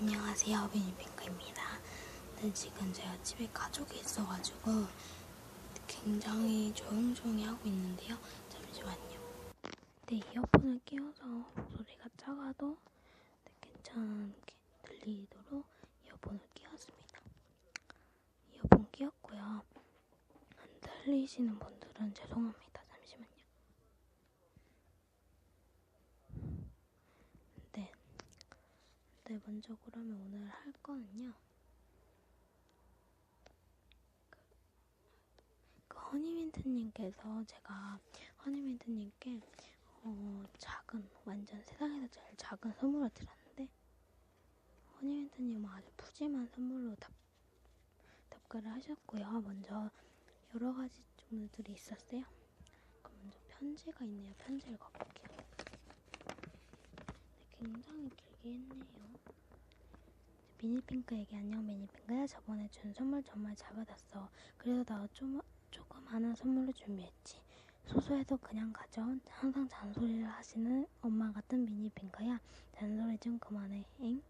안녕하세요. 비니핑크입니다. 네, 지금 제가 집에 가족이 있어가지고 굉장히 조용조용히 하고 있는데요. 잠시만요. 네 이어폰을 끼워서 목소리가 작아도 네, 괜찮게 들리도록 이어폰을 끼웠습니다. 이어폰 끼웠고요. 안 들리시는 분들은 죄송합니다 잠시만요 네 네, 먼저 그러면 오늘 할 거는요. 그, 그 허니민트님께서 제가 허니민트님께 어, 작은 완전 세상에서 제일 작은 선물을 드렸는데 허니민트님은 아주 푸짐한 선물로 답, 답글을 하셨고요. 먼저 여러 가지 종류들이 있었어요. 그럼 먼저 편지가 있네요. 편지 읽어볼게요. 네, 굉장히 길게 했네요. 미니핑크에게 안녕 미니핑크야. 저번에 준 선물 정말 잘 받았어. 그래서 나도 좀, 하나 선물로 준비했지. 소소해도 그냥 가져. 항상 잔소리를 하시는 엄마 같은 미니핑크야. 잔소리 좀 그만해. 엥?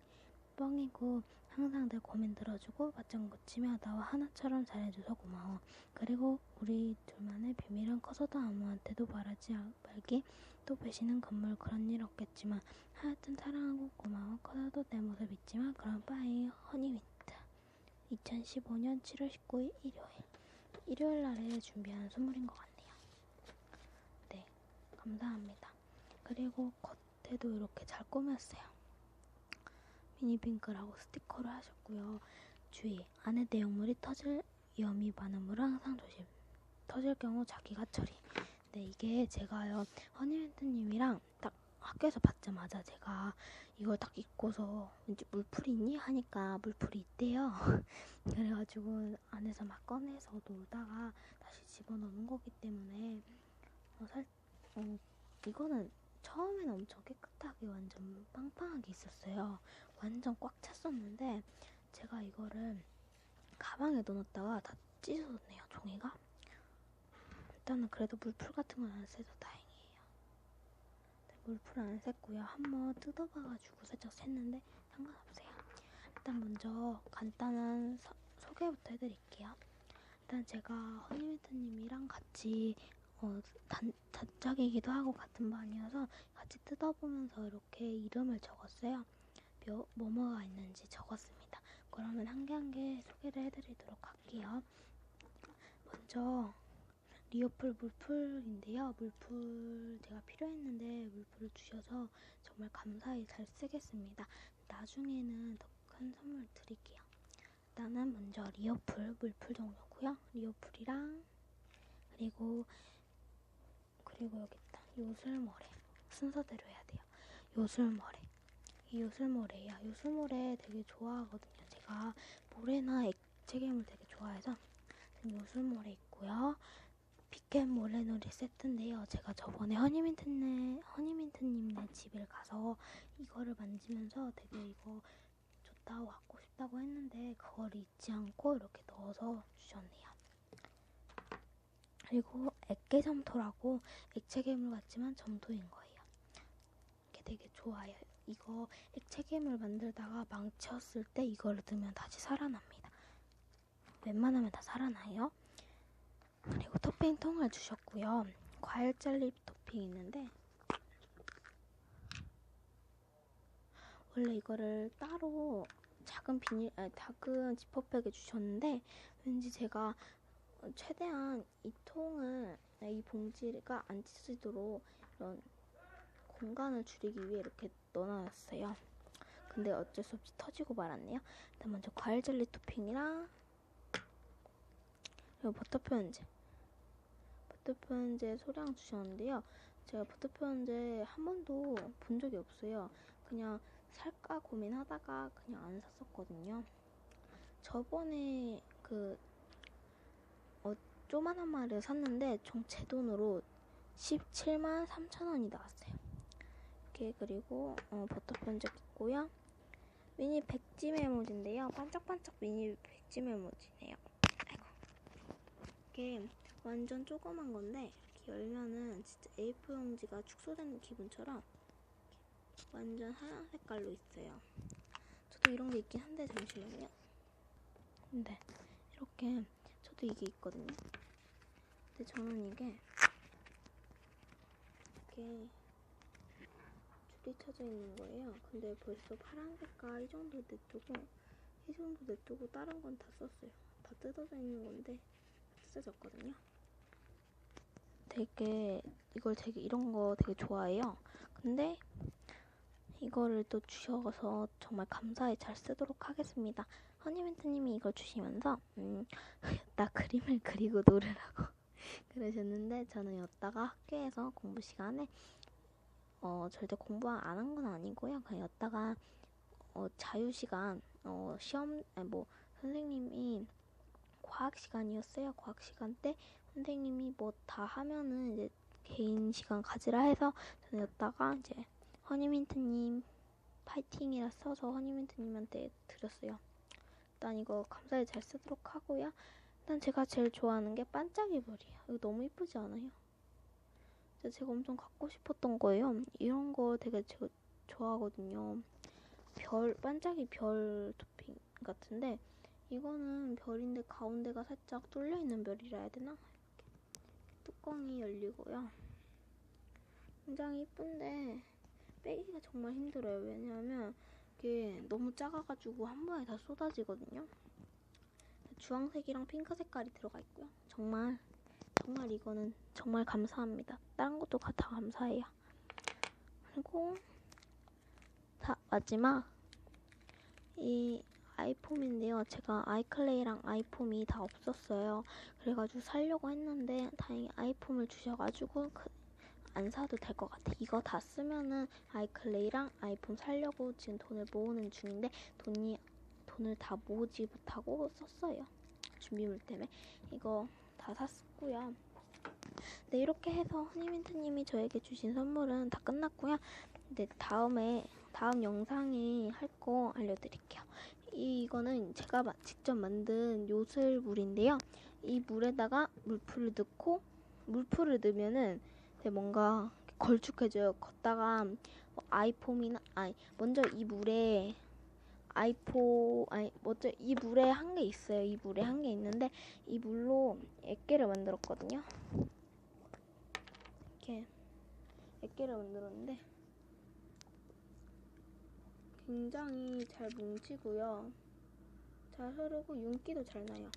뻥이고 항상 내 고민 들어주고 맞장 고치며 나와 하나처럼 잘해줘서 고마워. 그리고 우리 둘만의 비밀은 커서도 아무한테도 말하지 말기. 또 배신은 건물 그런 일 없겠지만 하여튼 사랑하고 고마워. 커서도 내 모습 잊지마 그럼 빠이 허니윈트 2015년 7월 19일 일요일. 일요일 날에 준비한 선물인 것 같네요. 네 감사합니다. 그리고 겉에도 이렇게 잘 꾸몄어요 미니핑크라고 스티커를 하셨고요 주의 안에 내용물이 터질 위험이 많으므로 항상 조심 터질 경우 자기가 처리 네 이게 제가요 허니랜드님이랑 딱 학교에서 받자마자 제가 이걸 딱 입고서 왠지 물풀이 있니? 하니까 물풀이 있대요. 그래가지고 안에서 막 꺼내서 놀다가 다시 집어넣는 거기 때문에 어, 살, 어, 이거는 처음에는 엄청 깨끗하게 완전 빵빵하게 있었어요. 완전 꽉 찼었는데 제가 이거를 가방에 넣어놨다가 다 찢어졌네요 종이가. 일단은 그래도 물풀 같은 건 안 새서 다행이에요. 물풀 안 샜고요. 한번 뜯어봐가지고 살짝 샜는데 상관없어요. 일단 먼저 간단한 서, 소개부터 해드릴게요. 일단 제가 허니메트님이랑 같이 어, 단, 단짝이기도 하고 같은 반이어서 같이 뜯어보면서 이렇게 이름을 적었어요. 몇, 뭐뭐가 있는지 적었습니다. 그러면 한 개 한 개 소개를 해드리도록 할게요. 먼저 리오풀 물풀인데요. 물풀 제가 필요했는데 물풀을 주셔서 정말 감사히 잘 쓰겠습니다. 나중에는 더 큰 선물 드릴게요. 일단은 먼저 리오풀 물풀 종류고요. 리오풀이랑 그리고 그리고 여기 있다. 요술모래 순서대로 해야 돼요. 요술모래 이 요술모래예요. 요술모래 되게 좋아하거든요. 제가 모래나 액체괴물 되게 좋아해서 요술모래 있고요. 피켓 모래놀이 세트인데요. 제가 저번에 허니민트네, 허니민트님네 집에 가서 이거를 만지면서 되게 이거 좋다고 갖고 싶다고 했는데 그걸 잊지 않고 이렇게 넣어서 주셨네요. 그리고 액계 점토라고 액체 괴물 같지만 점토인 거예요. 이게 되게 좋아요. 이거 액체 괴물 만들다가 망쳤을 때 이거를 넣으면 다시 살아납니다. 웬만하면 다 살아나요. 그리고 토핑 통을 주셨고요. 과일 젤리 토핑 있는데 원래 이거를 따로 작은 비닐, 아니, 작은 지퍼백에 주셨는데 왠지 제가 최대한 이 통을 이 봉지가 안 찢어지도록 이런 공간을 줄이기 위해 이렇게 넣어놨어요. 근데 어쩔 수 없이 터지고 말았네요. 일단 먼저 과일 젤리 토핑이랑 그리고 버터 표현제. 버터 표현제 소량 주셨는데요. 제가 버터 표현제 한 번도 본 적이 없어요. 그냥 살까 고민하다가 그냥 안 샀었거든요. 저번에 그 어, 조만한 마리를 샀는데 총 제 돈으로 17만 3천 원이 나왔어요. 이렇게 그리고 어, 버터편지 있고요. 미니 백지 메모지인데요. 반짝반짝 미니 백지 메모지네요. 아이고. 이게 완전 조그만 건데 이렇게 열면은 진짜 A4 용지가 축소되는 기분처럼 완전 하얀 색깔로 있어요. 저 저도 이런 게 있긴 한데 잠시만요. 근데 이렇게 저도 이게 있거든요. 근데 저는 이게 이렇게 줄이 쳐져 있는 거예요. 근데 벌써 파란 색깔 이 정도 냅두고 이 정도 냅두고 다른 건 다 썼어요. 다 뜯어져 있는 건데 뜯어졌거든요. 되게 이걸 되게 이런 거 되게 좋아해요. 근데 이거를 또 주셔서 정말 감사히 잘 쓰도록 하겠습니다. 허니멘트님이 이걸 주시면서 음, 나 그림을 그리고 놀으라고 그러셨는데 저는 여따가 학교에서 공부 시간에 어 절대 공부 안 한 건 아니고요. 그냥 여따가 어 자유 시간 어 시험 아니 뭐 선생님이 과학 시간이었어요. 과학 시간 때 선생님이 뭐 다 하면은 이제 개인 시간 가지라 해서 저는 여따가 이제 허니민트님 파이팅이라 써서 허니민트님한테 드렸어요. 일단 이거 감사히 잘 쓰도록 하고요. 일단 제가 제일 좋아하는 게 반짝이 별이에요. 이거 너무 이쁘지 않아요? 제가 엄청 갖고 싶었던 거예요. 이런 거 되게 제가 좋아하거든요. 별, 반짝이 별 토핑 같은데 이거는 별인데 가운데가 살짝 뚫려 있는 별이라 해야 되나? 이렇게 뚜껑이 열리고요. 굉장히 이쁜데 빼기가 정말 힘들어요. 왜냐하면 이게 너무 작아가지고 한 번에 다 쏟아지거든요. 주황색이랑 핑크 색깔이 들어가 있고요. 정말 정말 이거는 정말 감사합니다. 다른 것도 다 감사해요. 그리고 다 마지막 이 아이폼인데요. 제가 아이클레이랑 아이폼이 다 없었어요. 그래가지고 살려고 했는데 다행히 아이폼을 주셔가지고 그, 안 사도 될 것 같아. 이거 다 쓰면은 아이클레이랑 아이폰 살려고 지금 돈을 모으는 중인데 돈이 돈을 다 모으지 못하고 썼어요. 준비물 때문에 이거 다 샀고요. 네 이렇게 해서 허니민트님이 저에게 주신 선물은 다 끝났고요. 네 다음에 다음 영상에 할 거 알려드릴게요. 이, 이거는 제가 마- 직접 만든 요술물인데요. 이 물에다가 물풀을 넣고 물풀을 넣으면은 뭔가 걸쭉해져요. 걷다가 뭐 아이폼이나 아니 먼저 이 물에 아이포 아니 먼저 이 물에 한 개 있어요. 이 물에 한 개 있는데 이 물로 액계를 만들었거든요. 이렇게 액계를 만들었는데 굉장히 잘 뭉치고요. 잘 흐르고 윤기도 잘 나요.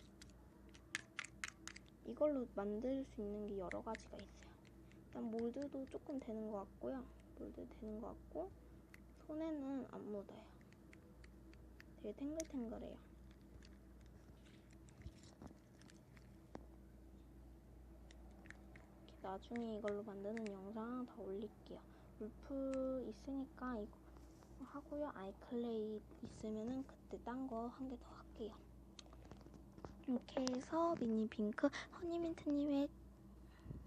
이걸로 만들 수 있는 게 여러 가지가 있어요. 일단 몰드도 조금 되는 것 같고요. 몰드 되는 것 같고 손에는 안 묻어요. 되게 탱글탱글해요. 나중에 이걸로 만드는 영상 다 올릴게요. 울프 있으니까 이거 하고요. 아이클레이 있으면은 그때 딴 거 한 개 더 할게요. 이렇게 해서 미니 핑크 허니민트님의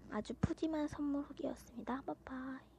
아주 푸짐한 선물 후기였습니다. 빠빠이.